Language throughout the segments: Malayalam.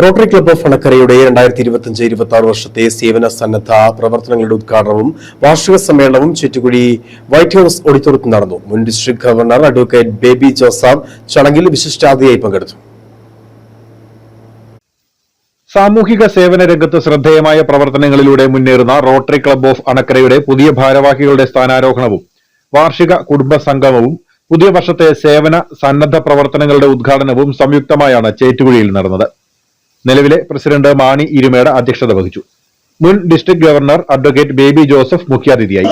റോട്ടറി ക്ലബ്ബ് ഓഫ് അണക്കരയുടെ രണ്ടായിരത്തി ഇരുപത്തിയഞ്ച് ഇരുപത്തി ആറ് വർഷത്തെ സേവന സന്നദ്ധ പ്രവർത്തനങ്ങളുടെ ഉദ്ഘാടനവും വാർഷിക സമ്മേളനവും ചുറ്റുകുടി വൈറ്റ് ഹൌസ് ഓഡിറ്റോറിയത്തിൽ നടന്നു. മുൻ district governor advocate Baby Joseph ചടങ്ങിൽ വിശിഷ്ടാതിഥിയായി പങ്കെടുത്തു. സാമൂഹിക സേവന രംഗത്ത് ശ്രദ്ധേയമായ പ്രവർത്തനങ്ങളിലൂടെ മുന്നേറുന്ന റോട്ടറി ക്ലബ്ബ് ഓഫ് അണക്കരയുടെ പുതിയ ഭാരവാഹികളുടെ സ്ഥാനാരോഹണവും വാർഷിക കുടുംബ സംഗമവും പുതിയ വർഷത്തെ സേവന സന്നദ്ധ പ്രവർത്തനങ്ങളുടെ ഉദ്ഘാടനവും സംയുക്തമായാണ് ചേറ്റുകുഴിയിൽ നടന്നത്. നിലവിലെ പ്രസിഡന്റ് മാണി ഇരുമേട അധ്യക്ഷത വഹിച്ചു. മുൻ district governor advocate Baby Joseph മുഖ്യാതിഥിയായി.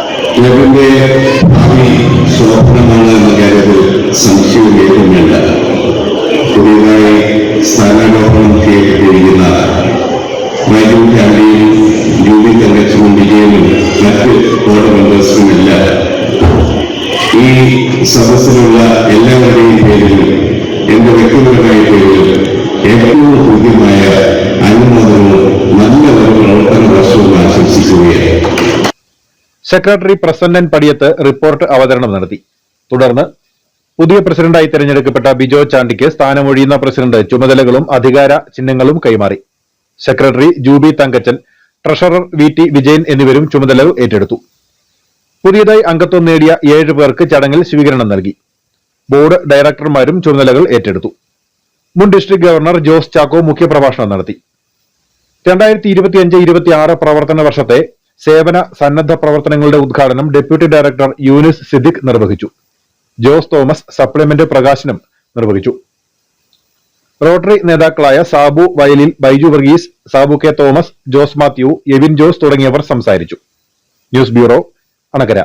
മറ്റ് ബോർഡ് ഈ സദസ്സിലുള്ള എല്ലാവരുടെയും പേരിലും എന്റെ വ്യക്തിപരമായ പേരിലും ഏറ്റവും ഹൃദ്യമായ അനുമോദനവും നല്ല പ്രവർത്തന വർഷവും ആശംസിക്കുകയാണ്. സെക്രട്ടറി പ്രസന്നൻ പടിയത്ത് റിപ്പോർട്ട് അവതരണം നടത്തി. തുടർന്ന് പുതിയ പ്രസിഡന്റായി തെരഞ്ഞെടുക്കപ്പെട്ട ബിജോ ചാണ്ടിക്ക് സ്ഥാനമൊഴിയുന്ന പ്രസിഡന്റ് ചുമതലകളും അധികാര ചിഹ്നങ്ങളും കൈമാറി. Secretary Jubi Thankachan treasurer V T Vijayan എന്നിവരും ചുമതലകൾ ഏറ്റെടുത്തു. പുതിയതായി അംഗത്വം നേടിയ ഏഴ് പേർക്ക് ചടങ്ങിൽ സ്വീകരണം നൽകി. ബോർഡ് ഡയറക്ടർമാരും ചുമതലകൾ ഏറ്റെടുത്തു. മുൻ ഡിസ്ട്രിക്ട് ഗവർണർ ജോസ് ചാക്കോ മുഖ്യപ്രഭാഷണം നടത്തി. രണ്ടായിരത്തി ഇരുപത്തി അഞ്ച് ഇരുപത്തി ആറ് പ്രവർത്തന വർഷത്തെ സേവന സന്നദ്ധ പ്രവർത്തനങ്ങളുടെ ഉദ്ഘാടനം ഡെപ്യൂട്ടി ഡയറക്ടർ യൂനിസ് സിദ്ദിഖ് നിർവഹിച്ചു. ജോസ് തോമസ് സപ്ലിമെന്റ് പ്രകാശനം നിർവഹിച്ചു. റോട്ടറി നേതാക്കളായ സാബു വയലിൽ ബൈജു വർഗീസ് സാബു കെ തോമസ് ജോസ് മാത്യു എവിൻ ജോസ് തുടങ്ങിയവർ സംസാരിച്ചു. News bureau Anakkara